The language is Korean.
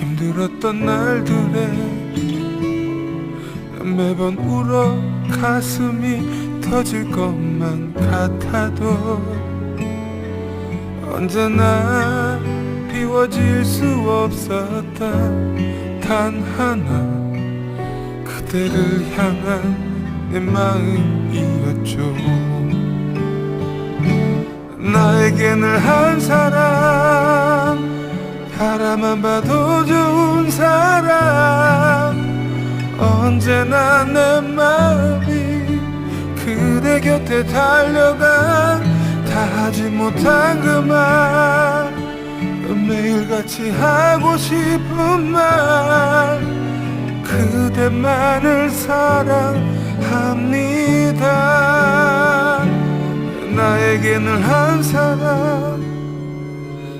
힘들었던 날들에 매번 울어 가슴이 터질 것만 같아도 언제나 비워질 수 없었다 단 하나 그대를 향한 내 마음이었죠. 나에게 늘한 사람 바라만 봐도 좋은 사람. 언제나 내 마음이 그대 곁에 달려간 다 하지 못한 그말. 매일같이 하고 싶은 말. 그대만을 사랑합니다. 나에게 늘한 사람